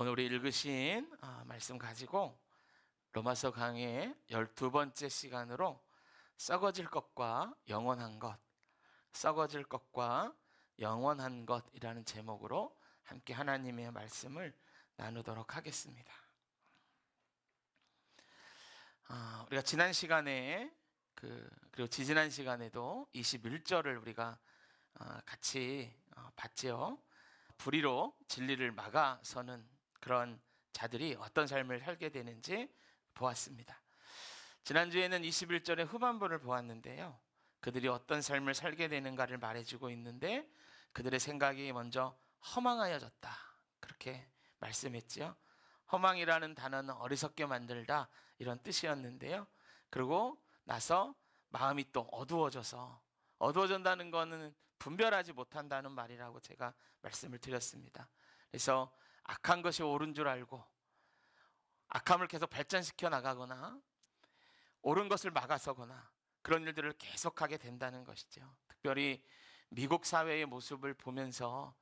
오늘 우리 읽으신 아, 말씀 가지고 로마서 강의 12번째 시간으로 썩어질 것과 영원한 것, 썩어질 것과 영원한 것이라는 제목으로 함께 하나님의 말씀을 나누도록 하겠습니다. 아, 우리가 지난 시간에 그 그리고 지지난 시간에도 21절을 우리가 아, 같이 어, 봤지요. 불의로 진리를 막아서는 그런 자들이 어떤 삶을 살게 되는지 보았습니다. 지난주에는 21절의 후반부를 보았는데요. 그들이 어떤 삶을 살게 되는가를 말해주고 있는데 그들의 생각이 먼저 허망하여졌다. 그렇게 말씀했지요. 허망이라는 단어는 어리석게 만들다 이런 뜻이었는데요. 그리고 나서 마음이 또 어두워져서 어두워진다는 것은 분별하지 못한다는 말이라고 제가 말씀을 드렸습니다. 그래서 악한 것이 옳은 줄 알고 악함을 계속 발전시켜 나가거나 옳은 것을 막아서거나 그런 일들을 계속하게 된다는 것이죠. 특별히 미국 사회의 모습을 보면서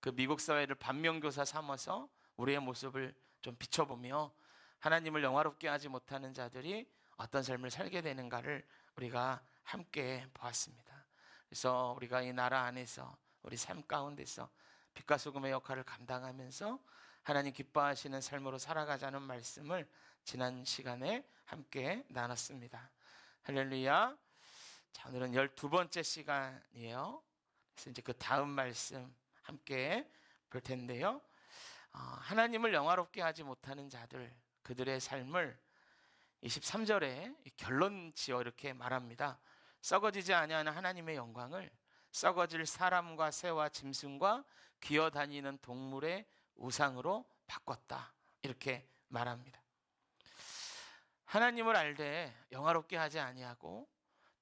그 미국 사회를 반면교사 삼아서 우리의 모습을 좀 비춰보며 하나님을 영화롭게 하지 못하는 자들이 어떤 삶을 살게 되는가를 우리가 함께 보았습니다. 그래서 우리가 이 나라 안에서 우리 삶 가운데서 빛과 소금의 역할을 감당하면서 하나님 기뻐하시는 삶으로 살아가자는 말씀을 지난 시간에 함께 나눴습니다. 할렐루야. 자, 오늘은 12번째 시간이에요. 그래서 이제 그 다음 말씀 함께 볼 텐데요. 어, 하나님을 영화롭게 하지 못하는 자들, 그들의 삶을 23절에 결론 지어 이렇게 말합니다. 썩어지지 아니하는 하나님의 영광을 썩어질 사람과 새와 짐승과 기어다니는 동물의 우상으로 바꿨다. 이렇게 말합니다. 하나님을 알되 영화롭게 하지 아니하고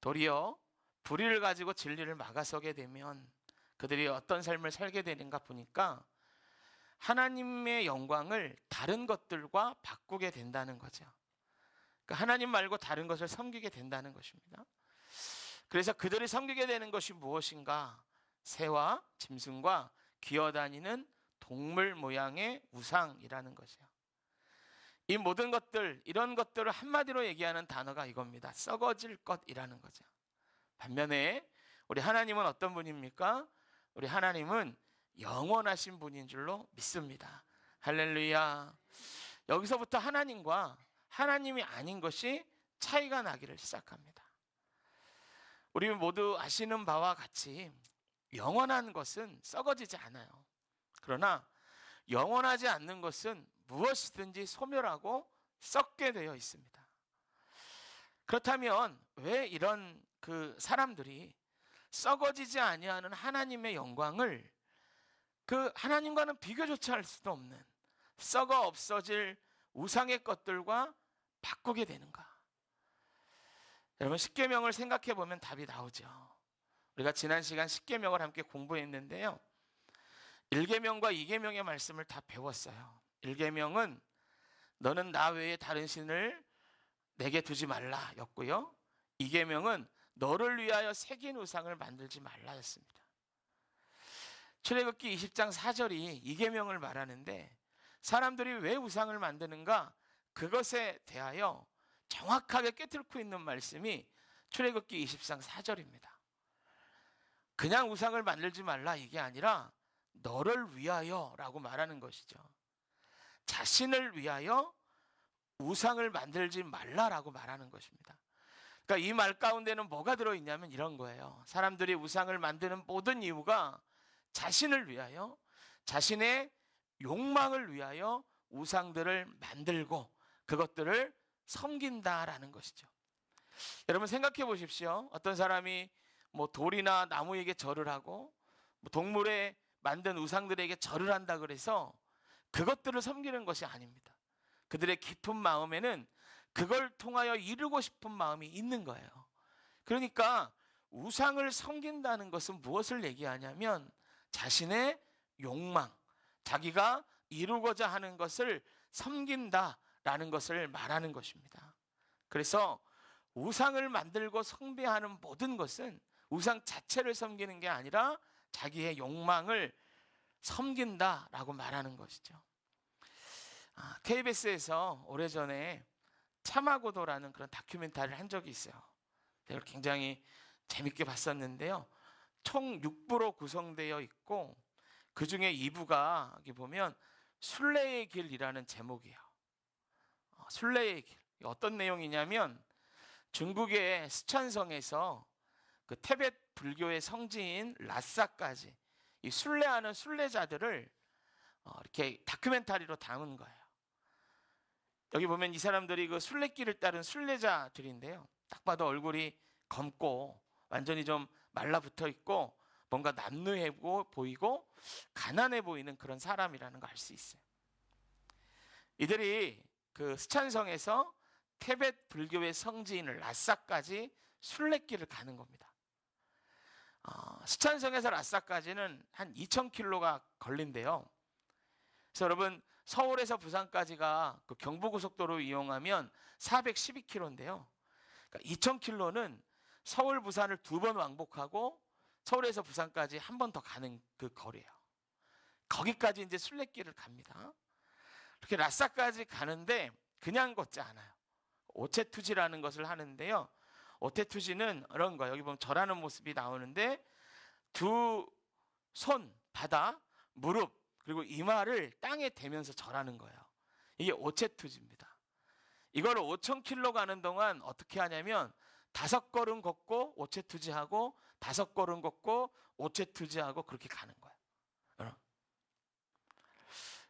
도리어 불의를 가지고 진리를 막아서게 되면 그들이 어떤 삶을 살게 되는가 보니까 하나님의 영광을 다른 것들과 바꾸게 된다는 거죠. 그러니까 하나님 말고 다른 것을 섬기게 된다는 것입니다. 그래서 그들이 섬기게 되는 것이 무엇인가? 새와 짐승과 기어다니는 동물 모양의 우상이라는 것이요. 이 모든 것들, 이런 것들을 한마디로 얘기하는 단어가 이겁니다. 썩어질 것이라는 거죠. 반면에 우리 하나님은 어떤 분입니까? 우리 하나님은 영원하신 분인 줄로 믿습니다. 할렐루야. 여기서부터 하나님과 하나님이 아닌 것이 차이가 나기를 시작합니다. 우리 모두 아시는 바와 같이 영원한 것은 썩어지지 않아요. 그러나 영원하지 않는 것은 무엇이든지 소멸하고 썩게 되어 있습니다. 그렇다면 왜 이런 그 사람들이 썩어지지 아니하는 하나님의 영광을 그 하나님과는 비교조차 할 수도 없는 썩어 없어질 우상의 것들과 바꾸게 되는가? 여러분 십계명을 생각해 보면 답이 나오죠. 우리가 지난 시간 십계명을 함께 공부했는데요. 1계명과 2계명의 말씀을 다 배웠어요. 1계명은 너는 나 외에 다른 신을 내게 두지 말라였고요. 2계명은 너를 위하여 새긴 우상을 만들지 말라였습니다. 출애굽기 20장 4절이 2계명을 말하는데 사람들이 왜 우상을 만드는가? 그것에 대하여 정확하게 꿰뚫고 있는 말씀이 출애굽기 20장 4절입니다. 그냥 우상을 만들지 말라 이게 아니라 너를 위하여라고 말하는 것이죠. 자신을 위하여 우상을 만들지 말라라고 말하는 것입니다. 그러니까 이 말 가운데는 뭐가 들어 있냐면 이런 거예요. 사람들이 우상을 만드는 모든 이유가 자신을 위하여 자신의 욕망을 위하여 우상들을 만들고 그것들을 섬긴다라는 것이죠. 여러분 생각해 보십시오. 어떤 사람이 뭐 돌이나 나무에게 절을 하고 뭐 동물에 만든 우상들에게 절을 한다 그래서 그것들을 섬기는 것이 아닙니다. 그들의 깊은 마음에는 그걸 통하여 이루고 싶은 마음이 있는 거예요. 그러니까 우상을 섬긴다는 것은 무엇을 얘기하냐면 자신의 욕망, 자기가 이루고자 하는 것을 섬긴다라는 것을 말하는 것입니다. 그래서 우상을 만들고 숭배하는 모든 것은 우상 자체를 섬기는 게 아니라 자기의 욕망을 섬긴다라고 말하는 것이죠. 아, KBS에서 오래전에 참하고도라는 그런 다큐멘터리를 한 적이 있어요. 이걸 굉장히 재밌게 봤었는데요. 총 6부로 구성되어 있고 그 중에 2부가 여기 보면 순례의 길이라는 제목이에요. 어, 순례의 길. 이게 어떤 내용이냐면 중국의 스촨성에서 그 테벳 불교의 성지인 라싸까지 이 순례하는 순례자들을 어, 이렇게 다큐멘터리로 담은 거예요. 여기 보면 이 사람들이 그 순례길을 따른 순례자들인데요. 딱 봐도 얼굴이 검고 완전히 좀 말라붙어 있고 뭔가 남루해 보이고 가난해 보이는 그런 사람이라는 걸 알 수 있어요. 이들이 그 스촨성에서 테벳 불교의 성지인 라싸까지 순례길을 가는 겁니다. 어, 스촨성에서 라싸까지는 한 2,000km가 걸린대요. 그래서 여러분 서울에서 부산까지가 그 경부고속도로 이용하면 412km인데요. 그러니까 2,000km는 서울 부산을 두 번 왕복하고 서울에서 부산까지 한 번 더 가는 그 거리예요. 거기까지 이제 순례길을 갑니다. 이렇게 라싸까지 가는데 그냥 걷지 않아요. 오체투지라는 것을 하는데요. 오체투지는 이런 거 여기 보면 절하는 모습이 나오는데 두 손 바다 무릎 그리고 이마를 땅에 대면서 절하는 거예요. 이게 오체투지입니다. 이걸 5천 킬로 가는 동안 어떻게 하냐면 다섯 걸음 걷고 오체투지하고 다섯 걸음 걷고 오체투지하고 그렇게 가는 거예요.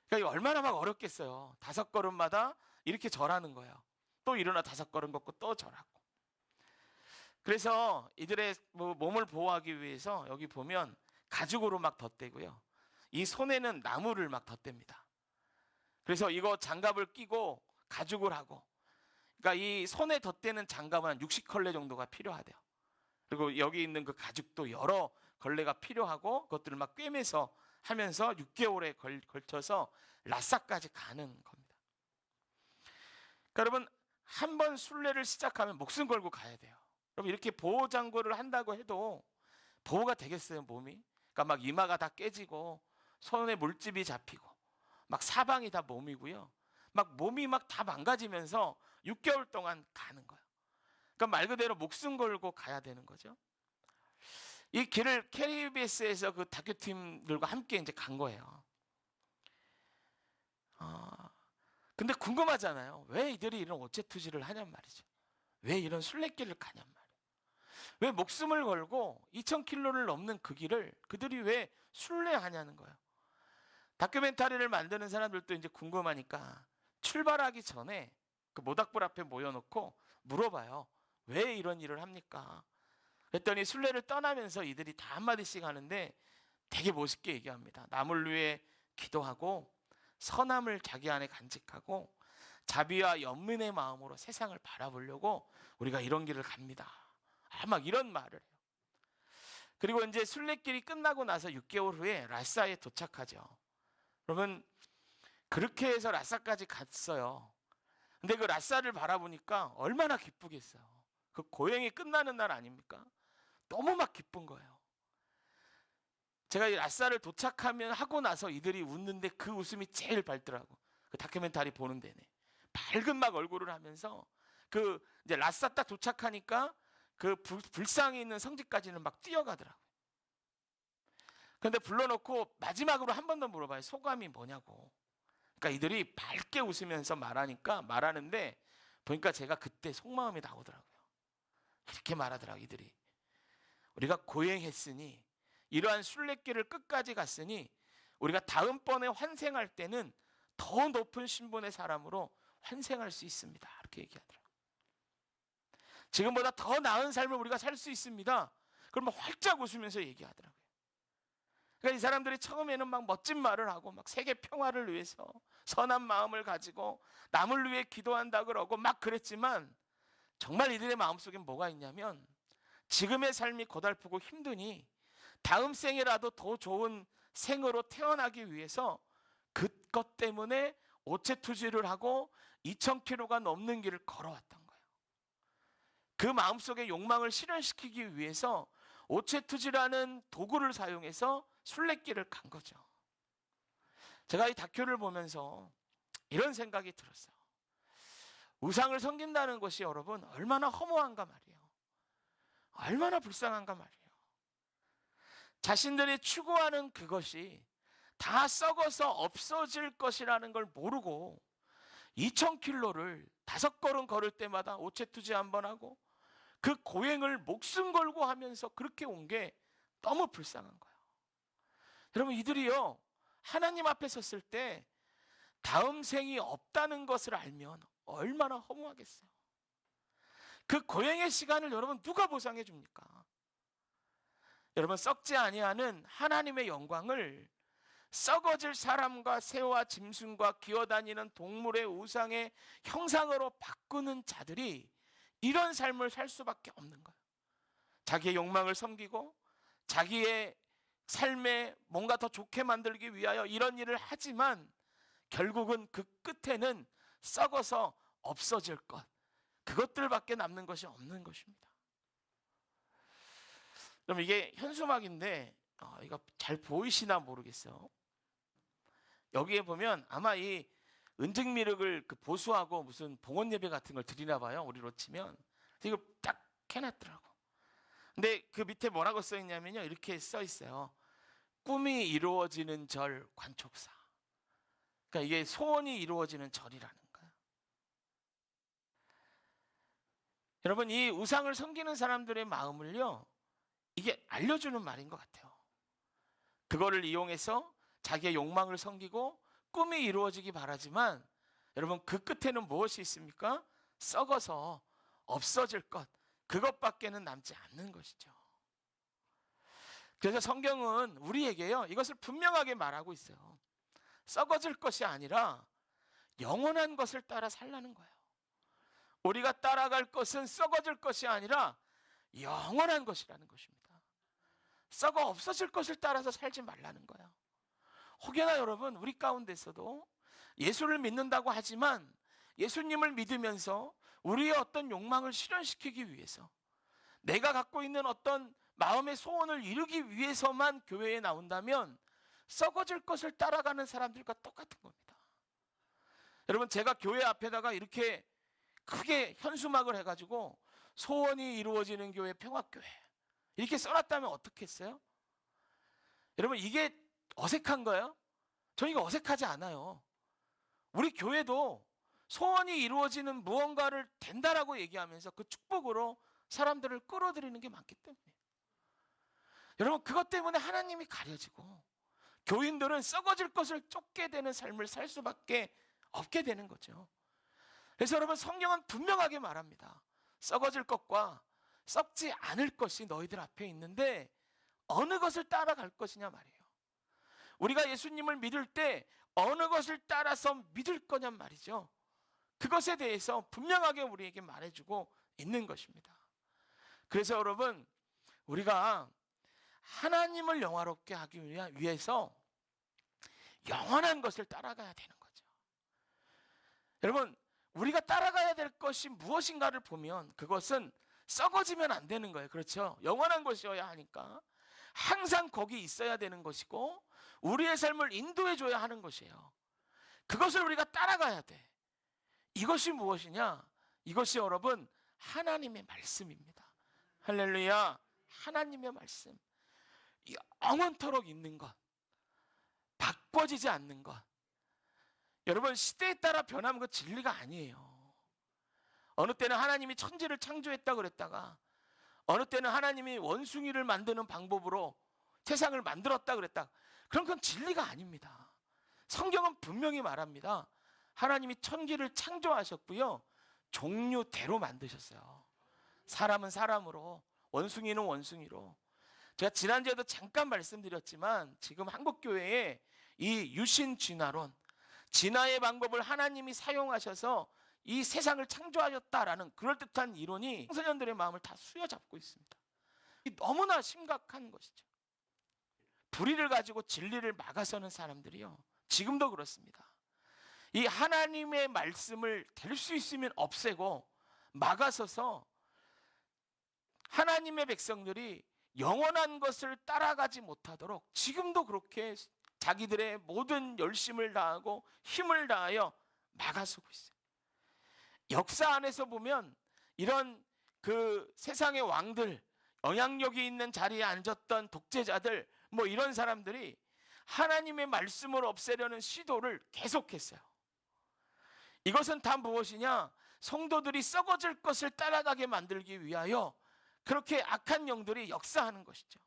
그러니까 얼마나 막 어렵겠어요. 다섯 걸음마다 이렇게 절하는 거예요. 또 일어나 다섯 걸음 걷고 또 절하고. 그래서 이들의 뭐 몸을 보호하기 위해서 여기 보면 가죽으로 막 덧대고요. 이 손에는 나무를 막 덧댑니다. 그래서 이거 장갑을 끼고 가죽을 하고 그러니까 이 손에 덧대는 장갑은 한 60컬레 정도가 필요하대요. 그리고 여기 있는 그 가죽도 여러 걸레가 필요하고 그것들을 막 꿰매서 하면서 6개월에 걸, 걸쳐서 라싸까지 가는 겁니다. 그러니까 여러분 한 번 순례를 시작하면 목숨 걸고 가야 돼요. 여러분 이렇게 보호 장구를 한다고 해도 보호가 되겠어요 몸이? 그러니까 막 이마가 다 깨지고 손에 물집이 잡히고 막 사방이 다 몸이고요. 막 몸이 막 다 망가지면서 6개월 동안 가는 거예요. 그러니까 말 그대로 목숨 걸고 가야 되는 거죠. 이 길을 KBS에서 그 다큐팀들과 함께 이제 간 거예요. 아, 근데 궁금하잖아요. 왜 이들이 이런 오체 투지를 하냔 말이죠. 왜 이런 순례길을 가냔 말이에요. 왜 목숨을 걸고 2,000킬로를 넘는 그 길을 그들이 왜 순례하냐는 거예요. 다큐멘터리를 만드는 사람들도 이제 궁금하니까 출발하기 전에 그 모닥불 앞에 모여놓고 물어봐요. 왜 이런 일을 합니까? 그랬더니 순례를 떠나면서 이들이 다 한마디씩 하는데 되게 멋있게 얘기합니다. 남을 위해 기도하고 선함을 자기 안에 간직하고 자비와 연민의 마음으로 세상을 바라보려고 우리가 이런 길을 갑니다. 아, 막 이런 말을 해요. 그리고 이제 순례길이 끝나고 나서 6개월 후에 라싸에 도착하죠. 그러면 그렇게 해서 라싸까지 갔어요. 근데 그 라싸를 바라보니까 얼마나 기쁘겠어요. 그 고행이 끝나는 날 아닙니까? 너무 막 기쁜 거예요. 제가 이 라싸를 도착하면 하고 나서 이들이 웃는데 그 웃음이 제일 밝더라고. 그 다큐멘터리 보는 데네. 밝은 막 얼굴을 하면서 그 이제 라싸 딱 도착하니까 그 불, 불상이 있는 성지까지는 막 뛰어가더라고요. 근데 불러놓고 마지막으로 한 번 더 물어봐요. 소감이 뭐냐고. 그러니까 이들이 밝게 웃으면서 말하니까 말하는데 보니까 제가 그때 속마음이 나오더라고요. 이렇게 말하더라고요. 이들이. 우리가 고행했으니 이러한 순례길을 끝까지 갔으니 우리가 다음번에 환생할 때는 더 높은 신분의 사람으로 환생할 수 있습니다. 이렇게 얘기하더라고요. 지금보다 더 나은 삶을 우리가 살 수 있습니다. 그러면 활짝 웃으면서 얘기하더라고요. 그러니까 이 사람들이 처음에는 막 멋진 말을 하고 막 세계 평화를 위해서 선한 마음을 가지고 남을 위해 기도한다 그러고 막 그랬지만 정말 이들의 마음속에 뭐가 있냐면 지금의 삶이 고달프고 힘드니 다음 생이라도 더 좋은 생으로 태어나기 위해서 그것 때문에 오체투지를 하고 2,000km가 넘는 길을 걸어왔던 거예요. 그 마음속의 욕망을 실현시키기 위해서 오체투지라는 도구를 사용해서 순례길을 간 거죠. 제가 이 다큐를 보면서 이런 생각이 들었어요. 우상을 섬긴다는 것이 여러분 얼마나 허무한가 말이에요. 얼마나 불쌍한가 말이에요. 자신들이 추구하는 그것이 다 썩어서 없어질 것이라는 걸 모르고 2,000킬로를 다섯 걸음 걸을 때마다 오체투지 한 번 하고 그 고행을 목숨 걸고 하면서 그렇게 온 게 너무 불쌍한 거예요. 여러분 이들이요 하나님 앞에 섰을 때 다음 생이 없다는 것을 알면 얼마나 허무하겠어요. 그 고행의 시간을 여러분 누가 보상해 줍니까? 여러분 썩지 아니하는 하나님의 영광을 썩어질 사람과 새와 짐승과 기어다니는 동물의 우상의 형상으로 바꾸는 자들이 이런 삶을 살 수밖에 없는 거예요. 자기의 욕망을 섬기고 자기의 삶에 뭔가 더 좋게 만들기 위하여 이런 일을 하지만 결국은 그 끝에는 썩어서 없어질 것. 그것들밖에 남는 것이 없는 것입니다. 그럼 이게 현수막인데 어, 이거 잘 보이시나 모르겠어요. 여기에 보면 아마 이 은증 미륵을 그 보수하고 무슨 봉헌 예배 같은 걸 드리나 봐요. 우리로 치면 이걸 딱 해놨더라고. 근데 그 밑에 뭐라고 써 있냐면요. 이렇게 써 있어요. 꿈이 이루어지는 절 관촉사. 그러니까 이게 소원이 이루어지는 절이라는 거예요. 여러분 이 우상을 섬기는 사람들의 마음을요. 이게 알려주는 말인 것 같아요. 그거를 이용해서 자기의 욕망을 섬기고 꿈이 이루어지기 바라지만 여러분 그 끝에는 무엇이 있습니까? 썩어서 없어질 것 그것밖에는 남지 않는 것이죠. 그래서 성경은 우리에게요 이것을 분명하게 말하고 있어요. 썩어질 것이 아니라 영원한 것을 따라 살라는 거예요. 우리가 따라갈 것은 썩어질 것이 아니라 영원한 것이라는 것입니다. 썩어 없어질 것을 따라서 살지 말라는 거예요. 혹여나 여러분 우리 가운데서도 예수를 믿는다고 하지만 예수님을 믿으면서 우리의 어떤 욕망을 실현시키기 위해서 내가 갖고 있는 어떤 마음의 소원을 이루기 위해서만 교회에 나온다면 썩어질 것을 따라가는 사람들과 똑같은 겁니다. 여러분 제가 교회 앞에다가 이렇게 크게 현수막을 해가지고 소원이 이루어지는 교회 평화교회 이렇게 써놨다면 어떻겠어요? 여러분 이게 어색한 거예요? 저 이거 어색하지 않아요. 우리 교회도 소원이 이루어지는 무언가를 된다라고 얘기하면서 그 축복으로 사람들을 끌어들이는 게 많기 때문에. 여러분 그것 때문에 하나님이 가려지고 교인들은 썩어질 것을 쫓게 되는 삶을 살 수밖에 없게 되는 거죠. 그래서 여러분 성경은 분명하게 말합니다. 썩어질 것과 썩지 않을 것이 너희들 앞에 있는데 어느 것을 따라갈 것이냐 말이에요. 우리가 예수님을 믿을 때 어느 것을 따라서 믿을 거냔 말이죠. 그것에 대해서 분명하게 우리에게 말해주고 있는 것입니다. 그래서 여러분 우리가 하나님을 영화롭게 하기 위해서 영원한 것을 따라가야 되는 거죠. 여러분 우리가 따라가야 될 것이 무엇인가를 보면 그것은 썩어지면 안 되는 거예요. 그렇죠? 영원한 것이어야 하니까 항상 거기 있어야 되는 것이고 우리의 삶을 인도해 줘야 하는 것이에요. 그것을 우리가 따라가야 돼. 이것이 무엇이냐? 이것이 여러분 하나님의 말씀입니다. 할렐루야. 하나님의 말씀. 영원토록 있는 것. 바꿔지지 않는 것. 여러분 시대에 따라 변하는 것 진리가 아니에요. 어느 때는 하나님이 천지를 창조했다 그랬다가 어느 때는 하나님이 원숭이를 만드는 방법으로 세상을 만들었다 그랬다. 그런 건 진리가 아닙니다. 성경은 분명히 말합니다. 하나님이 천지를 창조하셨고요. 종류대로 만드셨어요. 사람은 사람으로, 원숭이는 원숭이로. 제가 지난주에도 잠깐 말씀드렸지만 지금 한국교회에 이 유신 진화론, 진화의 방법을 하나님이 사용하셔서 이 세상을 창조하셨다라는 그럴듯한 이론이 청소년들의 마음을 다 수여잡고 있습니다. 너무나 심각한 것이죠. 불의를 가지고 진리를 막아서는 사람들이요. 지금도 그렇습니다. 이 하나님의 말씀을 될 수 있으면 없애고 막아서서 하나님의 백성들이 영원한 것을 따라가지 못하도록 지금도 그렇게 자기들의 모든 열심을 다하고 힘을 다하여 막아서고 있어요. 역사 안에서 보면 이런 그 세상의 왕들, 영향력이 있는 자리에 앉았던 독재자들, 뭐 이런 사람들이 하나님의 말씀을 없애려는 시도를 계속했어요. 이것은 다 무엇이냐? 성도들이 썩어질 것을 따라가게 만들기 위하여 그렇게 악한 영들이 역사하는 것이죠.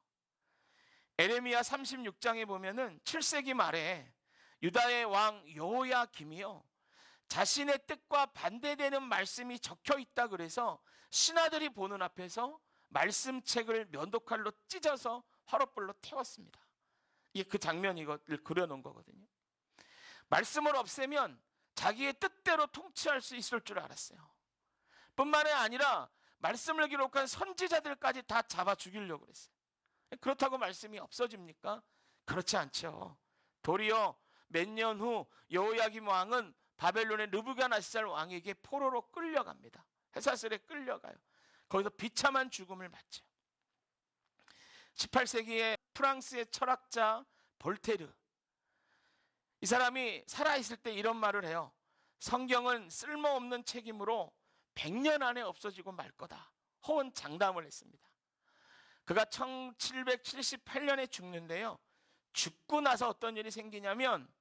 에레미야 36장에 보면은 7세기 말에 유다의 왕 여호야김이요 자신의 뜻과 반대되는 말씀이 적혀 있다 그래서 신하들이 보는 앞에서 말씀책을 면도칼로 찢어서 화롯불로 태웠습니다. 이게 그 장면 이것을 그려놓은 거거든요. 말씀을 없애면 자기의 뜻대로 통치할 수 있을 줄 알았어요. 뿐만이 아니라 말씀을 기록한 선지자들까지 다 잡아 죽이려고 그랬어요. 그렇다고 말씀이 없어집니까? 그렇지 않죠. 도리어 몇 년 후 여호야김 왕은 바벨론의 르브가나시살 왕에게 포로로 끌려갑니다. 해사슬에 끌려가요. 거기서 비참한 죽음을 맞죠. 18세기에 프랑스의 철학자 볼테르 이 사람이 살아있을 때 이런 말을 해요. 성경은 쓸모없는 책임으로 100년 안에 없어지고 말 거다. 호언 장담을 했습니다. 그가 1778년에 죽는데요. 죽고 나서 어떤 일이 생기냐면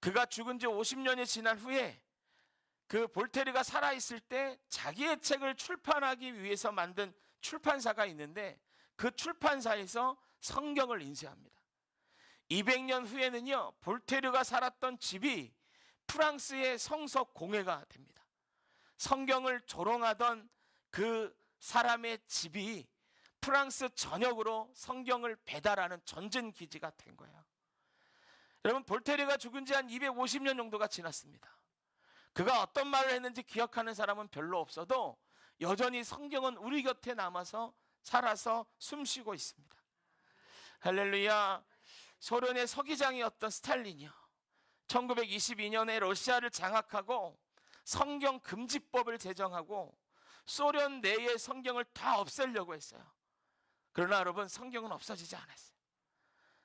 그가 죽은 지 50년이 지난 후에 그 볼테르가 살아있을 때 자기의 책을 출판하기 위해서 만든 출판사가 있는데 그 출판사에서 성경을 인쇄합니다. 200년 후에는요, 볼테르가 살았던 집이 프랑스의 성서 공회가 됩니다. 성경을 조롱하던 그 사람의 집이 프랑스 전역으로 성경을 배달하는 전진 기지가 된 거예요. 여러분, 볼테르가 죽은 지 한 250년 정도가 지났습니다. 그가 어떤 말을 했는지 기억하는 사람은 별로 없어도 여전히 성경은 우리 곁에 남아서 살아서 숨쉬고 있습니다. 할렐루야. 소련의 서기장이었던 스탈린이요. 1922년에 러시아를 장악하고 성경 금지법을 제정하고 소련 내의 성경을 다 없애려고 했어요. 그러나 여러분 성경은 없어지지 않았어요.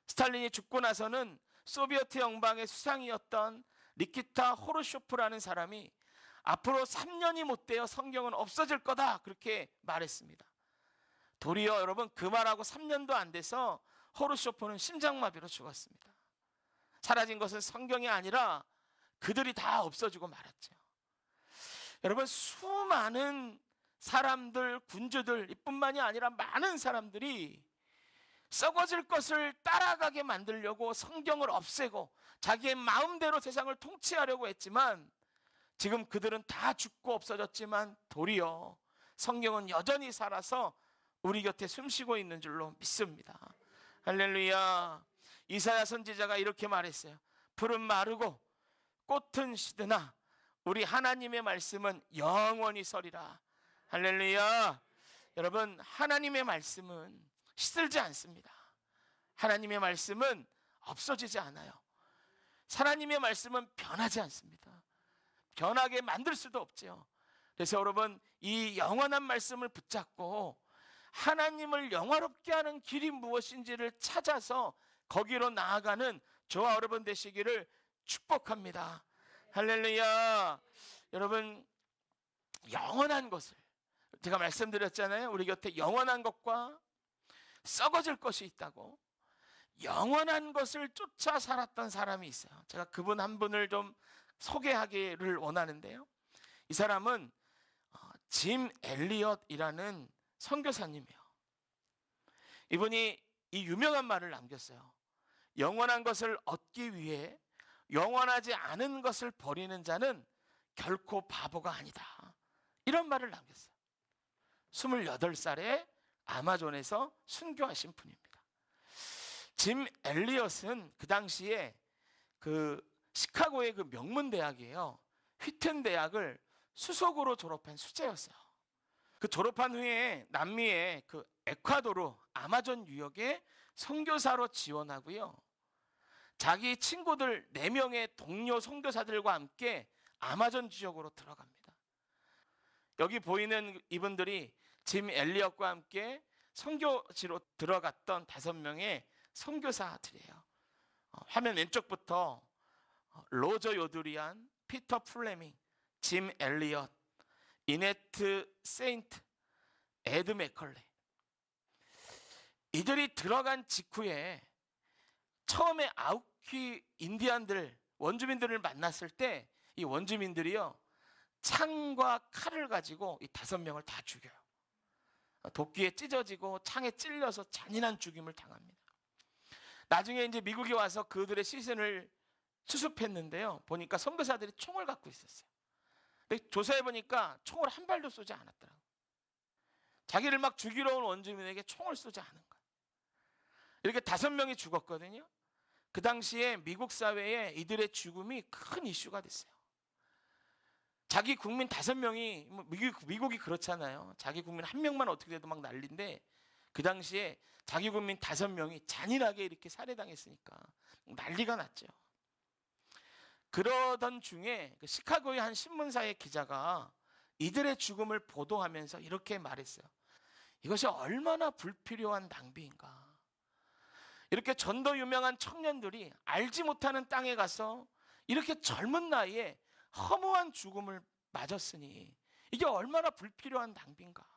스탈린이 죽고 나서는 소비에트 영방의 수상이었던 니키타 호르쇼프라는 사람이 앞으로 3년이 못 되어 성경은 없어질 거다 그렇게 말했습니다. 도리어 여러분 그 말하고 3년도 안 돼서 호르쇼프는 심장마비로 죽었습니다. 사라진 것은 성경이 아니라 그들이 다 없어지고 말았죠. 여러분 수많은 사람들 군주들 이뿐만이 아니라 많은 사람들이 썩어질 것을 따라가게 만들려고 성경을 없애고 자기의 마음대로 세상을 통치하려고 했지만 지금 그들은 다 죽고 없어졌지만 도리어 성경은 여전히 살아서 우리 곁에 숨쉬고 있는 줄로 믿습니다. 할렐루야. 이사야 선지자가 이렇게 말했어요. 풀은 마르고 꽃은 시드나 우리 하나님의 말씀은 영원히 서리라. 할렐루야. 여러분, 하나님의 말씀은 시들지 않습니다. 하나님의 말씀은 없어지지 않아요. 하나님의 말씀은 변하지 않습니다. 변하게 만들 수도 없죠. 그래서 여러분, 이 영원한 말씀을 붙잡고 하나님을 영화롭게 하는 길이 무엇인지를 찾아서 거기로 나아가는 저와 여러분 되시기를 축복합니다. 할렐루야. 여러분, 영원한 것을 제가 말씀드렸잖아요. 우리 곁에 영원한 것과 썩어질 것이 있다고. 영원한 것을 쫓아 살았던 사람이 있어요. 제가 그분 한 분을 좀 소개하기를 원하는데요. 이 사람은 어, 짐 엘리엇이라는 선교사님이에요. 이분이 이 유명한 말을 남겼어요. 영원한 것을 얻기 위해 영원하지 않은 것을 버리는 자는 결코 바보가 아니다. 이런 말을 남겼어요. 28살에 아마존에서 순교하신 분입니다. 짐 엘리엇은 그 당시에 그 시카고의 그 명문 대학이에요. 휘튼 대학을 수석으로 졸업한 수재였어요. 그 졸업한 후에 남미의 그 에콰도르 아마존 유역에 선교사로 지원하고요. 자기 친구들 4명의 동료 선교사들과 함께 아마존 지역으로 들어갑니다. 여기 보이는 이분들이 짐 엘리엇과 함께 선교지로 들어갔던 다섯 명의 선교사들이에요. 어, 화면 왼쪽부터 어, 로저 요드리안, 피터 플레밍, 짐 엘리엇, 이네트 세인트, 에드 맥컬레. 이들이 들어간 직후에 처음에 아우키 인디안들 원주민들을 만났을 때 이 원주민들이요 창과 칼을 가지고 이 다섯 명을 다 죽여요. 도끼에 찢어지고 창에 찔려서 잔인한 죽임을 당합니다. 나중에 이제 미국에 와서 그들의 시신을 수습했는데요. 보니까 선교사들이 총을 갖고 있었어요. 근데 조사해 보니까 총을 한 발도 쏘지 않았더라고. 자기를 막 죽이러 온 원주민에게 총을 쏘지 않은 거야. 이렇게 다섯 명이 죽었거든요. 그 당시에 미국 사회에 이들의 죽음이 큰 이슈가 됐어요. 자기 국민 다섯 명이 뭐 미국, 미국이 그렇잖아요. 자기 국민 한 명만 어떻게 돼도 막 난리인데 그 당시에 자기 국민 다섯 명이 잔인하게 이렇게 살해당했으니까 난리가 났죠. 그러던 중에 그 시카고의 한 신문사의 기자가 이들의 죽음을 보도하면서 이렇게 말했어요. 이것이 얼마나 불필요한 낭비인가. 이렇게 전도 유명한 청년들이 알지 못하는 땅에 가서 이렇게 젊은 나이에 허무한 죽음을 맞았으니 이게 얼마나 불필요한 낭비인가.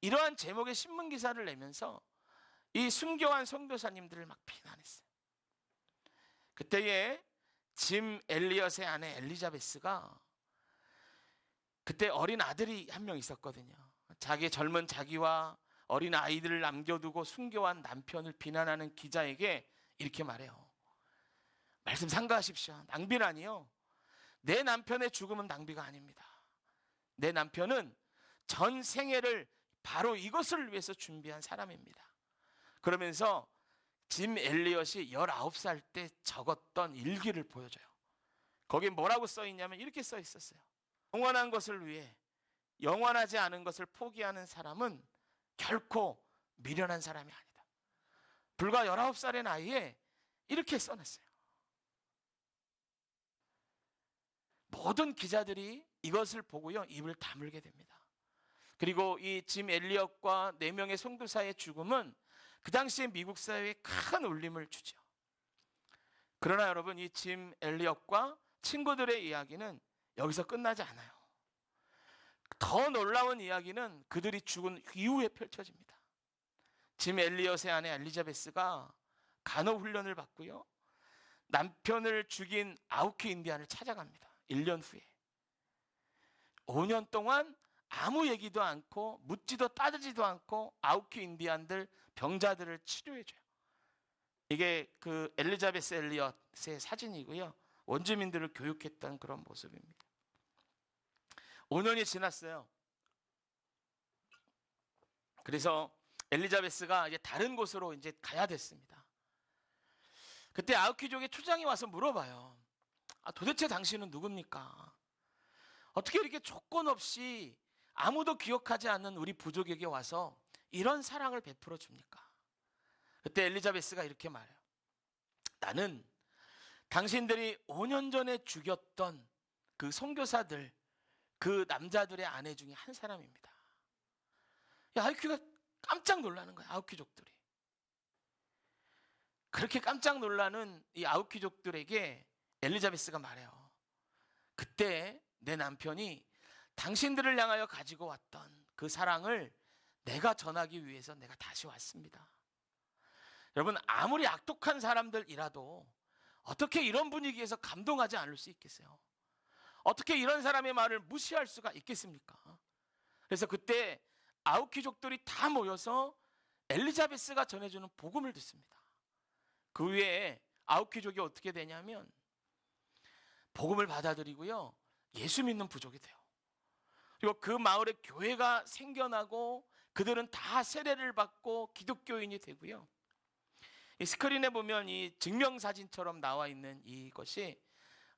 이러한 제목의 신문 기사를 내면서 이 순교한 선교사님들을 막 비난했어요. 그때에 짐 엘리엇의 아내 엘리자베스가 그때 어린 아들이 한 명 있었거든요. 자기 젊은 자기와 어린 아이들을 남겨두고 순교한 남편을 비난하는 기자에게 이렇게 말해요. 말씀 상가하십시오. 낭비는 아니요. 내 남편의 죽음은 낭비가 아닙니다. 내 남편은 전 생애를 바로 이것을 위해서 준비한 사람입니다. 그러면서 짐 엘리엇이 19살 때 적었던 일기를 보여줘요. 거기에 뭐라고 써 있냐면 이렇게 써 있었어요. 영원한 것을 위해 영원하지 않은 것을 포기하는 사람은 결코 미련한 사람이 아니다. 불과 19살의 나이에 이렇게 써놨어요. 모든 기자들이 이것을 보고요 입을 다물게 됩니다. 그리고 이 짐 엘리엇과 네 명의 선교사의 죽음은 그 당시에 미국 사회에 큰 울림을 주죠. 그러나 여러분 이 짐 엘리엇과 친구들의 이야기는 여기서 끝나지 않아요. 더 놀라운 이야기는 그들이 죽은 이후에 펼쳐집니다. 짐 엘리엇의 아내 엘리자베스가 간호 훈련을 받고요. 남편을 죽인 아우키 인디안을 찾아갑니다. 1년 후에. 5년 동안 아무 얘기도 않고 묻지도 따지지도 않고 아우키 인디안들 병자들을 치료해 줘요. 이게 그 엘리자베스 엘리엇의 사진이고요. 원주민들을 교육했던 그런 모습입니다. 5년이 지났어요. 그래서 엘리자베스가 이제 다른 곳으로 이제 가야 됐습니다. 그때 아우키족의 초장이 와서 물어봐요. 아, 도대체 당신은 누굽니까? 어떻게 이렇게 조건 없이 아무도 기억하지 않는 우리 부족에게 와서 이런 사랑을 베풀어 줍니까? 그때 엘리자베스가 이렇게 말해요. 나는 당신들이 5년 전에 죽였던 그 선교사들, 그 남자들의 아내 중에 한 사람입니다. 아우키가 깜짝 놀라는 거야, 아우키족들이. 그렇게 깜짝 놀라는 이 아우키족들에게 엘리자베스가 말해요. 그때 내 남편이 당신들을 향하여 가지고 왔던 그 사랑을 내가 전하기 위해서 내가 다시 왔습니다. 여러분, 아무리 악독한 사람들이라도 어떻게 이런 분위기에서 감동하지 않을 수 있겠어요? 어떻게 이런 사람의 말을 무시할 수가 있겠습니까? 그래서 그때 아우키족들이 다 모여서 엘리자베스가 전해주는 복음을 듣습니다. 그 위에 아우키족이 어떻게 되냐면 복음을 받아들이고요. 예수 믿는 부족이 돼요. 그리고 그 마을에 교회가 생겨나고 그들은 다 세례를 받고 기독교인이 되고요. 이 스크린에 보면 이 증명사진처럼 나와 있는 이것이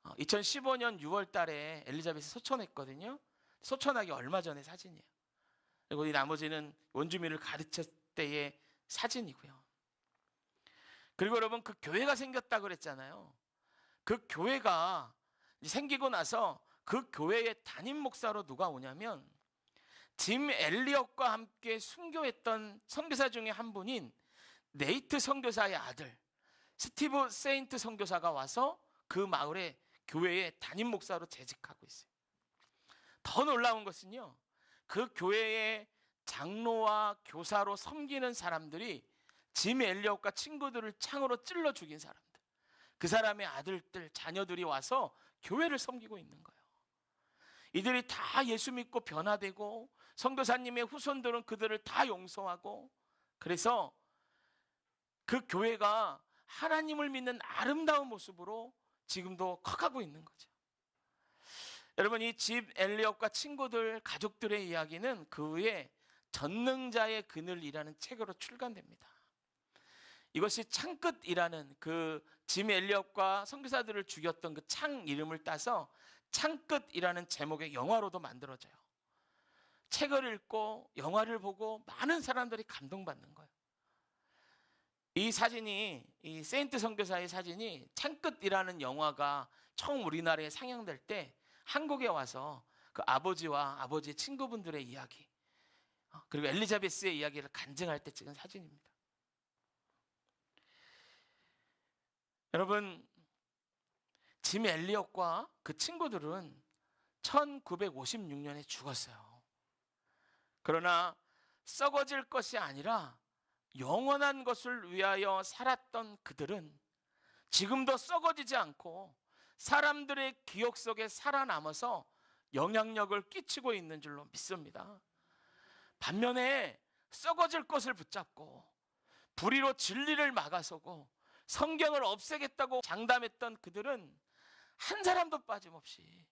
2015년 6월 달에 엘리자베스 소천했거든요. 소천하기 얼마 전의 사진이에요. 그리고 이 나머지는 원주민을 가르쳤을 때의 사진이고요. 그리고 여러분 그 교회가 생겼다 그랬잖아요. 그 교회가 생기고 나서 그 교회의 담임 목사로 누가 오냐면 짐 엘리엇과 함께 순교했던 선교사 중에 한 분인 네이트 선교사의 아들 스티브 세인트 선교사가 와서 그 마을에 교회의 담임 목사로 재직하고 있어요. 더 놀라운 것은요. 그 교회의 장로와 교사로 섬기는 사람들이 짐 엘리엇과 친구들을 창으로 찔러 죽인 사람들. 그 사람의 아들들, 자녀들이 와서 교회를 섬기고 있는 거예요. 이들이 다 예수 믿고 변화되고 선교사님의 후손들은 그들을 다 용서하고 그래서 그 교회가 하나님을 믿는 아름다운 모습으로 지금도 커가고 있는 거죠. 여러분 이 집 엘리엇과 친구들 가족들의 이야기는 그 후에 전능자의 그늘이라는 책으로 출간됩니다. 이것이 창끝이라는 그 짐 엘리엇과 선교사들을 죽였던 그 창 이름을 따서 창끝이라는 제목의 영화로도 만들어져요. 책을 읽고 영화를 보고 많은 사람들이 감동받는 거예요. 이 사진이 이 세인트 선교사의 사진이 창끝이라는 영화가 처음 우리나라에 상영될 때 한국에 와서 그 아버지와 아버지의 친구분들의 이야기 어, 그리고 엘리자베스의 이야기를 간증할 때 찍은 사진입니다. 여러분 짐 엘리엇과 그 친구들은 1956년에 죽었어요. 그러나 썩어질 것이 아니라 영원한 것을 위하여 살았던 그들은 지금도 썩어지지 않고 사람들의 기억 속에 살아남아서 영향력을 끼치고 있는 줄로 믿습니다. 반면에 썩어질 것을 붙잡고 불의로 진리를 막아서고 성경을 없애겠다고 장담했던 그들은 한 사람도 빠짐없이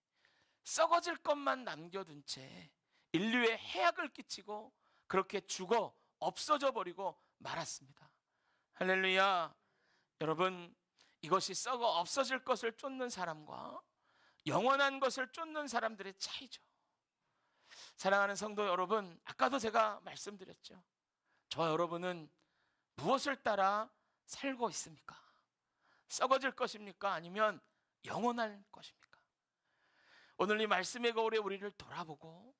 썩어질 것만 남겨둔 채 인류에 해악을 끼치고 그렇게 죽어 없어져 버리고 말았습니다. 할렐루야. 여러분, 이것이 썩어 없어질 것을 쫓는 사람과 영원한 것을 쫓는 사람들의 차이죠. 사랑하는 성도 여러분, 아까도 제가 말씀드렸죠. 저 여러분은 무엇을 따라 살고 있습니까? 썩어질 것입니까? 아니면 영원할 것입니까? 오늘 이 말씀의 거울에 우리를 돌아보고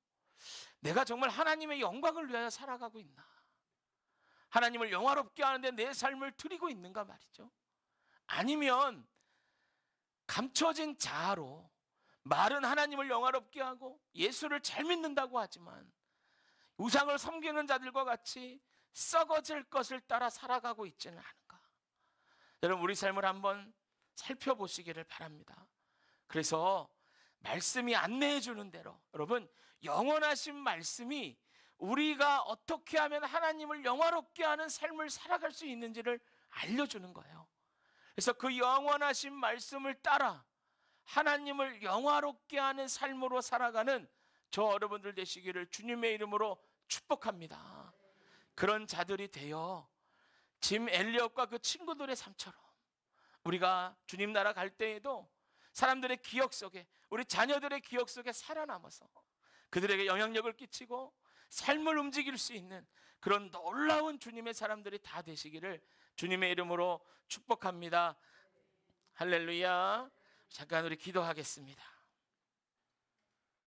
내가 정말 하나님의 영광을 위하여 살아가고 있나? 하나님을 영화롭게 하는데 내 삶을 드리고 있는가 말이죠. 아니면 감춰진 자아로 말은 하나님을 영화롭게 하고 예수를 잘 믿는다고 하지만 우상을 섬기는 자들과 같이 썩어질 것을 따라 살아가고 있지는 않은가. 여러분 우리 삶을 한번 살펴보시기를 바랍니다. 그래서 말씀이 안내해 주는 대로 여러분 영원하신 말씀이 우리가 어떻게 하면 하나님을 영화롭게 하는 삶을 살아갈 수 있는지를 알려주는 거예요. 그래서 그 영원하신 말씀을 따라 하나님을 영화롭게 하는 삶으로 살아가는 저 여러분들 되시기를 주님의 이름으로 축복합니다. 그런 자들이 되어 짐 엘리엇과 그 친구들의 삶처럼 우리가 주님 나라 갈 때에도 사람들의 기억 속에 우리 자녀들의 기억 속에 살아남아서 그들에게 영향력을 끼치고 삶을 움직일 수 있는 그런 놀라운 주님의 사람들이 다 되시기를 주님의 이름으로 축복합니다. 할렐루야. 잠깐 우리 기도하겠습니다.